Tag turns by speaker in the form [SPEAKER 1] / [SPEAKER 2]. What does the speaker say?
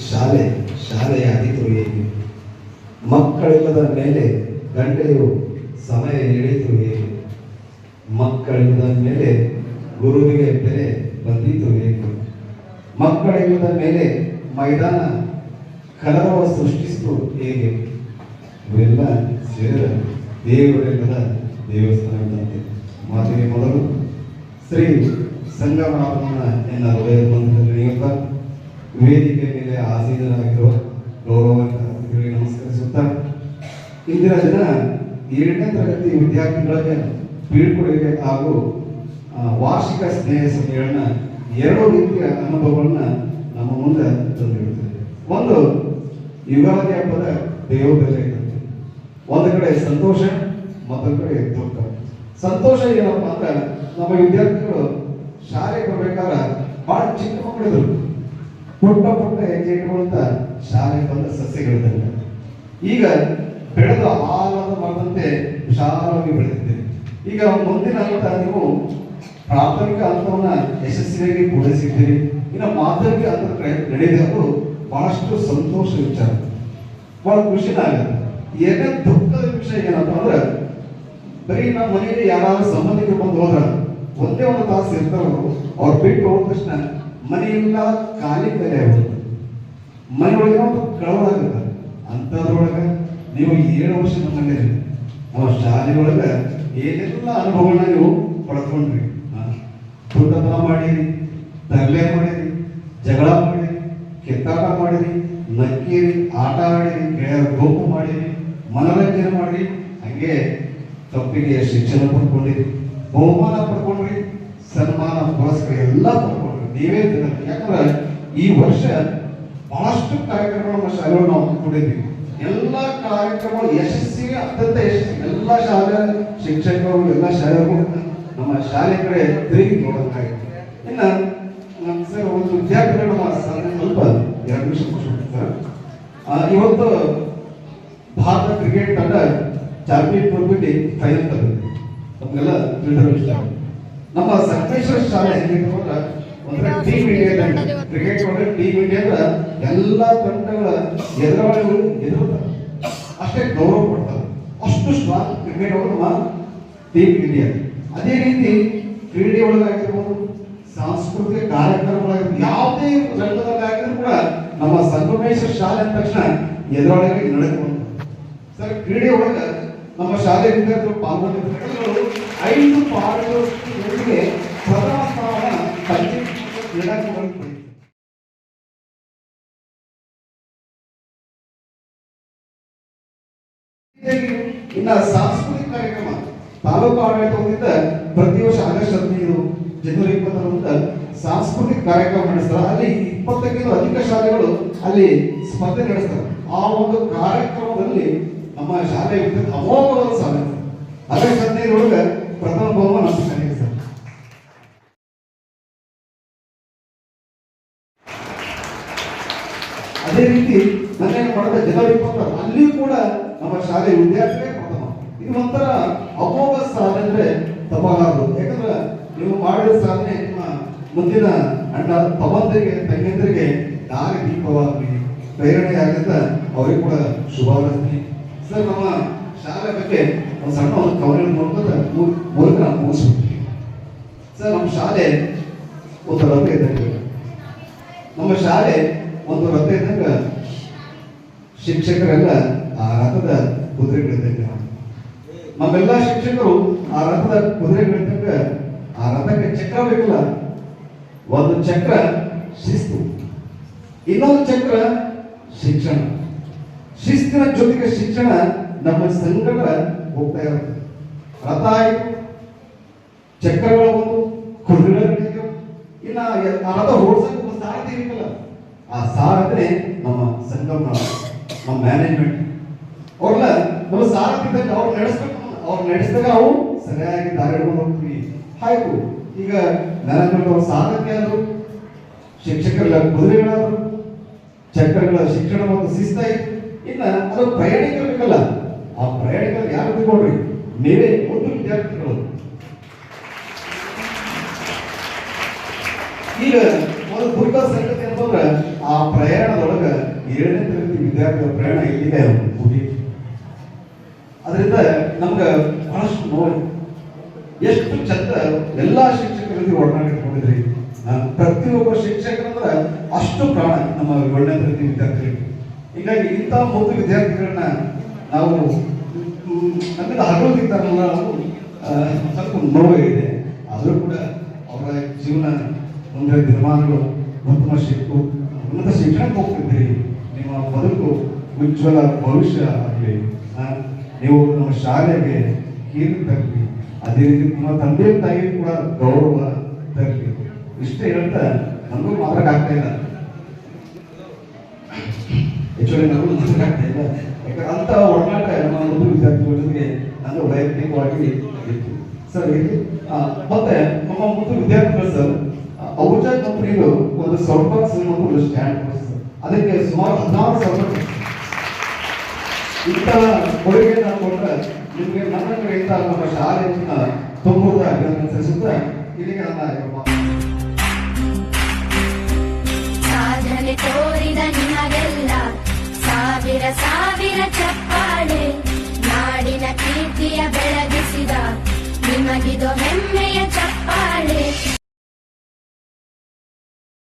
[SPEAKER 1] ಶಾಲೆ ಶಾಲೆಯಾಗಿತು ಹೇಗೆ? ಮಕ್ಕಳಿಲ್ಲದ ಮೇಲೆ ಗಂಟೆಯು ಸಮಯ ಎಳೆಯಿತು ಹೇಗೆ? ಮಕ್ಕಳಿಲ್ಲದ ಮೇಲೆ ಗುರುವಿಗೆ ಬೆಲೆ ಬಂದಿತು ಹೇಗೆ? ಮಕ್ಕಳಿಲ್ಲದ ಮೇಲೆ ಮೈದಾನ ಕಲರವ ಸೃಷ್ಟಿಸಿತು ಹೇಗೆ? ಇವೆಲ್ಲ ಸೇರ ದೇವರಿಲ್ಲದ ದೇವಸ್ಥಾನದಂತೆ ಮಾತಿಗೆ ಮೊದಲು ಶ್ರೀ ಸಂಗಮನಾಥನ ಎನ್ನ ಹೃದಯ ಬಂದ ವೇದಿಕೆ ಮೇಲೆ ಆಸೀನರಾಗಿರುವ ಗೌರವಗಳಿಗೆ ನಮಸ್ಕರಿಸುತ್ತಾ ಇಂದಿನ ದಿನ ಎರಡನೇ ತರಗತಿ ವಿದ್ಯಾರ್ಥಿಗಳಿಗೆ ಬೀಳ್ಕೊಡುಗೆ ಹಾಗೂ ವಾರ್ಷಿಕ ಸ್ನೇಹ ಸಮ್ಮೇಳನ ಎರಡು ರೀತಿಯ ಅನುಭವಗಳನ್ನ ನಮ್ಮ ಮುಂದೆ ತಂದಿರುತ್ತದೆ. ಒಂದು, ಯುಗಾದಿ ಹಬ್ಬದ ದೇವಬೆಲೆ ಒಂದು ಕಡೆ ಸಂತೋಷ, ಮತ್ತೊಂದು ಕಡೆ ದುಃಖ. ಸಂತೋಷ ಏನಪ್ಪಾ ಅಂದ್ರೆ, ನಮ್ಮ ವಿದ್ಯಾರ್ಥಿಗಳು ಶಾಲೆಗೆ ಬರ್ಬೇಕಾದ್ರೆ ಬಹಳ ಚಿಕ್ಕ ಮಕ್ಕಳಿದ್ರು. ಪುಟ್ಟ ಪುಟ್ಟ ಹೆಜ್ಜೆ ಇಟ್ಕೊಳ್ತಾ ಶಾಲೆ ಬಂದ ಸಸ್ಯಗಳಿದ್ದಂಗೆ ಈಗ ಬೆಳೆದು ಆಲದ ಮರದಂತೆ ವಿಶಾಲವಾಗಿ ಬೆಳೆದಿದ್ದೇವೆ ಈಗ ಮುಂದಿನ ಹಂತ, ನೀವು ಪ್ರಾಥಮಿಕ ಹಂತವನ್ನ ಯಶಸ್ವಿಯಾಗಿ ಪೂರೈಸಿದ್ದೀರಿ. ಇನ್ನು ಮಾಧ್ಯಮಿಕ ಹಂತ ಕಡೆ ನಡೆಯೋದು ಬಹಳಷ್ಟು ಸಂತೋಷ ವಿಚಾರ. ಬಹಳ ಖುಷಿನ ಆಗುತ್ತೆ ಏನೇ ದುಃಖದ ವಿಷಯ ಏನಪ್ಪ ಅಂದ್ರೆ, ಬರೀ ನಮ್ಮ ಮನೆಯಲ್ಲಿ ಯಾರಾದ್ರೂ ಸಂಬಂಧಿಕರು ಬಂದು ಹೋದ್ರ ಒಂದೇ ಒಂದು ತಾಸು ಇರ್ತಾರೋ ಅವ್ರು ಬಿಟ್ಟು ಹೋದ ತಕ್ಷಣ ಮನೆಯಿಂದ ಖಾಲಿ ಬೇರೆ ಆಗುತ್ತೆ ಮನೆಯೊಳಗೆ ಒಂದು ಕಳವಳಾಗುತ್ತೆ ಅಂಥದ್ರೊಳಗೆ ನೀವು ಏಳು ವರ್ಷ ನಮ್ಮಲ್ಲಿ ನಾವು ಶಾಲೆಯೊಳಗೆ ಏನೆಲ್ಲ ಅನುಭವಗಳನ್ನ ನೀವು ಪಡ್ಕೊಂಡ್ರಿ. ತುಂಟತನ ಮಾಡಿರಿ, ತರಲೆ ಮಾಡಿರಿ, ಜಗಳ ಮಾಡಿರಿ, ಕೆತ್ತಾಟ ಮಾಡಿರಿ, ನಕ್ಕಿರಿ, ಆಟ ಆಡಿರಿ, ಗೆಳೆಯರ ಗೋಪು ಮಾಡಿರಿ, ಮನೋರಂಜನೆ ಮಾಡಿರಿ, ಹಂಗೆ ತಪ್ಪಿಗೆ ಶಿಕ್ಷಣ ಪಡ್ಕೊಂಡಿರಿ, ಬಹುಮಾನ ಪಡ್ಕೊಂಡ್ರಿ, ಸನ್ಮಾನ ಪುರಸ್ಕಾರ ಎಲ್ಲ ಪಡ್ಕೊಂಡ್ರಿ. ನೀವೇ ಯಾಕಂದ್ರೆ ಈ ವರ್ಷ ಬಹಳಷ್ಟು ಕಾರ್ಯಕ್ರಮಗಳು ನಮ್ಮ ಶಾಲೆಗಳು ನಾವು ಹಮ್ಮಿಕೊಂಡಿದ್ವಿ ಎಲ್ಲ ಕಾರ್ಯಕ್ರಮಗಳು ಯಶಸ್ಸಿಗೆ ಅತ್ಯಂತ ಯಶಸ್ವಿ ಎಲ್ಲ ಶಾಲೆ ಶಿಕ್ಷಕರು, ಎಲ್ಲ ಶಾಲೆಗಳು ನಮ್ಮ ಶಾಲೆ ಕಡೆ ತಿರುಗಿ ನೋಡಬೇಕಾಗಿತ್ತು ಇನ್ನು ನಮ್ಮ ಸರ್ ಒಂದು ವಿದ್ಯಾರ್ಥಿಗಳು ನಮ್ಮ ಸಾಧನೆ ಸ್ವಲ್ಪ ಎರಡು ನಿಮಿಷ ಸರ್ ಇವತ್ತು ಭಾರತ ಕ್ರಿಕೆಟ್ ತಂಡ ಚಾಂಪಿಯನ್ ಟ್ರೋಫಿ ಫೈನಲ್ ತಂದಿದೆ ನಮಗೆಲ್ಲ ವಿಷಯ. ನಮ್ಮ ಸಂಕೇಶ್ವರ ಶಾಲೆ ಹೆಂಗಿತ್ತು ಅಂದ್ರೆ ಟೀಮ್ ಇಂಡಿಯಾ ಕ್ರಿಕೆಟ್ ಒಳಗೆ ಟೀಮ್ ಇಂಡಿಯಾದ ಎಲ್ಲ ತಂಡಗಳ ಎದುರಾಳಿಗಳು ಎದುರುತ್ತಾರೆ ಅಷ್ಟೇ ಗೌರವ ಕೊಡ್ತಾರೆ. ಅಷ್ಟು ಸ್ಟ್ರಾಂಗ್ ಕ್ರಿಕೆಟ್ ಒಳಗೆ ನಮ್ಮ ಟೀಮ್ ಇಂಡಿಯಾ ಅದೇ ರೀತಿ ಕ್ರೀಡೆ ಒಳಗಾಗಿರ್ಬೋದು ಸಾಂಸ್ಕೃತಿಕ ಕಾರ್ಯಕ್ರಮಗಳಾಗಿರ್ಬೋದು ಯಾವುದೇ ರಂಗದಲ್ಲಾಗಿದ್ರು ಕೂಡ ನಮ್ಮ ಸಂಗಮೇಶ್ವರ ಶಾಲೆ ಅಂದ ತಕ್ಷಣ ಎದುರಾಳಿಗಳಿಗೆ ನಡೆದು ಸರ್ ಕ್ರೀಡೆ ಒಳಗ ನಮ್ಮ ಶಾಲೆ ವಿದ್ಯಾರ್ಥಿಗಳು ಪಾಲ್ಗೊಂಡಿದ್ದರು. ಐದು ಪಾಠಗಳೊಂದಿಗೆ ಪ್ರಧಾನ ಇನ್ನ ಸಾಂಸ್ಕೃತಿಕ ಕಾರ್ಯಕ್ರಮ, ತಾಲೂಕು ಆಡಳಿತದಿಂದ ಪ್ರತಿ ವರ್ಷ ಆಗಸ್ಟ್ ಹದಿನೈದು, ಜನವರಿ ಇಪ್ಪತ್ತರಂದ ಸಾಂಸ್ಕೃತಿಕ ಕಾರ್ಯಕ್ರಮ ನಡೆಸ್ತಾರೆ. ಅಲ್ಲಿ ಇಪ್ಪತ್ತಕ್ಕಿಂತ ಅಧಿಕ ಶಾಲೆಗಳು ಅಲ್ಲಿ ಸ್ಪರ್ಧೆ ನಡೆಸ್ತಾರೆ. ಆ ಒಂದು ಕಾರ್ಯಕ್ರಮದಲ್ಲಿ ನಮ್ಮ ಶಾಲೆ ಅಮೋಘವಾದ ಸಾಧನೆ. ಆಗಸ್ಟ್ ಹದಿನೈದರೊಳಗೆ ಪ್ರಥಮ ಬಹುಮಾನ ನಮ್ಮ ಶಾಲೆಗೆ ಸರ್ ಅದೇ ರೀತಿ ಮೊನ್ನೆ ಮಾಡಿದ ಜನವರಿ ಅಲ್ಲಿ ಅಲ್ಲಿಯೂ ಕೂಡ ನಮ್ಮ ಶಾಲೆ ವಿದ್ಯಾರ್ಥಿಗಳೇ ಪ್ರಥಮ. ಇದು ಒಂಥರ ಅಮೋಘ ಸಾಧನೆ ಅಂದ್ರೆ ಯಾಕಂದ್ರೆ ನೀವು ಮಾಡಿದ ಸಾಧನೆ ನಿಮ್ಮ ಮುಂದಿನ ಅಣ್ಣ ತಮ್ಮಂದರಿಗೆ, ತಂಗಿಯಂದರಿಗೆ ದಾರಿ ದೀಪವಾಗಲಿ ಪ್ರೇರಣೆ ಆಗಂತ ಅವರಿಗೆ ಕೂಡ ಶುಭ ಹಾರೈಸ್ತೀನಿ. ಸರ್, ನಮ್ಮ ಶಾಲೆ ಬಗ್ಗೆ ಒಂದು ಸಣ್ಣ ಒಂದು ಕವನ ನೋಡ್ಕೊಂಡ ಮೂಲಕ ನಾವು ಮುಗಿಸ್ಬಿಡ್ತೀವಿ ಸರ್, ನಮ್ಮ ಶಾಲೆ ಒಂದು ರಥ ನಮ್ಮ ಶಾಲೆ ಒಂದು ರಥ ಇದ್ದಂಗ ಶಿಕ್ಷಕರೆಲ್ಲ ಆ ರಥದ ಕುದುರೆಗಳಿದ್ದಂಗ. ನಮ್ಮೆಲ್ಲ ಶಿಕ್ಷಕರು ಆ ರಥದ ಕುದುರೆಗಳಿದ್ದಂಗ ಆ ರಥಕ್ಕೆ ಚಕ್ರ ಬೇಕಲ್ಲ? ಒಂದು ಚಕ್ರ ಶಿಸ್ತು. ಇನ್ನೊಂದು ಚಕ್ರ ಶಿಕ್ಷಣ. ಶಿಸ್ತಿನ ಜೊತೆಗೆ ಶಿಕ್ಷಣ ನಮ್ಮ ಸಂಗಡ ಹೋಗ್ತಾ ಇರುತ್ತೆ. ರಥ ಆಯ್ತು, ಚಕ್ರಗಳು ಬಂದು ಕುದುರೆಗಳು ಇನ್ನು ಆ ರಥ ಓಡಿಸಕ್ಕೆ ಒಬ್ಬ ಸಾರಥಿ ಇರ್ಬೇಕಲ್ಲ ಆ ಸಾರಥಿನೇ ನಮ್ಮ ಸಂಗಮ, ನಮ್ಮ ಮ್ಯಾನೇಜ್ಮೆಂಟ್ ಅವ್ರಲ್ಲ ನಮ್ಮ ಸಾರಥಿ ಇದ್ದಾಗ ಅವ್ರು ನಡೆಸ್ಬೇಕು. ಅವ್ರು ನಡೆಸಿದಾಗ ನಾವು ಸರಿಯಾಗಿ ದಾರಿ ಹಿಡ್ಕೊಂಡು ಹೋಗ್ತೀವಿ. ಆಯ್ತು. ಈಗ ಮ್ಯಾನೇಜ್ಮೆಂಟ್ ಅವ್ರ ಸಾರಥಿ ಆದರು, ಶಿಕ್ಷಕರ ಕುದುರೆಗಳಾದ್ರು, ಚಕ್ರಗಳ ಶಿಕ್ಷಣವನ್ನು ಒಂದು ಇತ್ತು ಇನ್ನು ಅದು ಪ್ರಯಾಣಿಕರು ಬೇಕಲ್ಲ. ಆ ಪ್ರಯಾಣಿಕರು ಯಾರು ತಿಳ್ಕೊಳ್ರಿ? ನೀವೇ ಒಂದು ವಿದ್ಯಾರ್ಥಿಗಳು. ಈಗ ಒಂದು ದುರ್ಗ ಆ ಪ್ರಯಾಣದೊಳಗೆ ಏಳನೇ ತರಗತಿ ವಿದ್ಯಾರ್ಥಿಗಳ ಪ್ರಯಾಣ ಎಲ್ಲಿದೆ ಮುಗಿ ಅದರಿಂದ ನಮ್ಗೆ ಬಹಳಷ್ಟು ನೋವು. ಎಷ್ಟು ಚಂದ ಎಲ್ಲಾ ಶಿಕ್ಷಕರಿಗೆ ಒಡನಾಡಿಕೊಂಡಿದ್ರಿ ಪ್ರತಿಯೊಬ್ಬ ಶಿಕ್ಷಕರಂದ್ರೆ ಅಷ್ಟು ಪ್ರಾಣ ನಮ್ಮ ಏಳನೇ ತರಗತಿ ವಿದ್ಯಾರ್ಥಿಗಳಿಗೆ. ಹೀಗಾಗಿ ಇಂಥ ಮೂರು ವಿದ್ಯಾರ್ಥಿಗಳನ್ನ ನಾವು ನಮ್ಮಿಂದ ಹರಡೋದಿದ್ದಾರಲ್ಲ ನಾವು ಸ್ವಲ್ಪ ನೋವಾಗಿದೆ ಆದರೂ ಕೂಡ ಅವರ ಜೀವನ ಮುಂದೆ ದಿನಮಾನಗಳು ಉತ್ತಮ ಶಿಕ್ಷು ಉನ್ನತ ಶಿಕ್ಷಣಕ್ಕೆ ಹೋಗ್ತಿದ್ದೀರಿ. ನಿಮ್ಮ ಬದುಕು ಉಜ್ವಲ ಭವಿಷ್ಯ ಆಗಲಿ ನೀವು ನಮ್ಮ ಶಾಲೆಗೆ ಕೀರ್ತಿ ತರಲಿ? ಅದೇ ರೀತಿ ನಿಮ್ಮ ತಂದೆ ತಾಯಿ ಕೂಡ ಗೌರವ ತರಲಿ. ಇಷ್ಟೇ ಹೇಳ್ತಾ ನಮಗೂ ಮಾತಾಡಕ್ಕಾಗ್ತಾ ಇಲ್ಲ. ಆಕ್ಚುಲಿ ನಮಗೂ ಮಾತಾಡಕ್ಕಾಗ್ತಾ ಇಲ್ಲ. ಯಾಕಂದ್ರೆ ಅಂತ ಒಡನಾಟ ನಮ್ಮ ಒಂದು ವಿದ್ಯಾರ್ಥಿಗಳ ಜೊತೆಗೆ ನನ್ನ ವೈಯಕ್ತಿಕವಾಗಿ ಇತ್ತು. ಸರ್ ಮತ್ತೆ ನಮ್ಮ ಒಂದು ವಿದ್ಯಾರ್ಥಿಗಳು ಸರ್ ಔಷಧ ಕಂಪನಿಗಳು ಒಂದು ಸ್ವಲ್ಪ ಬಾಕ್ಸ್ ಒಂದು ಸ್ಟ್ಯಾಂಡ್ ಅದಕ್ಕೆ ಸುಮಾರು ಹದಿನಾರು ಸಾವಿರ ಇಂಥ ಕೊಡುಗೆ ನಾವು ಕೊಟ್ಟರೆ ನಿಮಗೆ ನನ್ನ ಕಡೆಯಿಂದ ನಮ್ಮ ಶಾಲೆಯಿಂದ ತುಂಬುವುದಾಗಿ ಅಭಿನಂದನೆ ಸಲ್ಲಿಸುತ್ತಾ ಇಲ್ಲಿಗೆ ನನ್ನ
[SPEAKER 2] ಸಾಧನೆ ತೋರಿದ ನಿಮಗೆಲ್ಲ ಸಾವಿರ ಸಾವಿರ ಚಪ್ಪಾಳೆ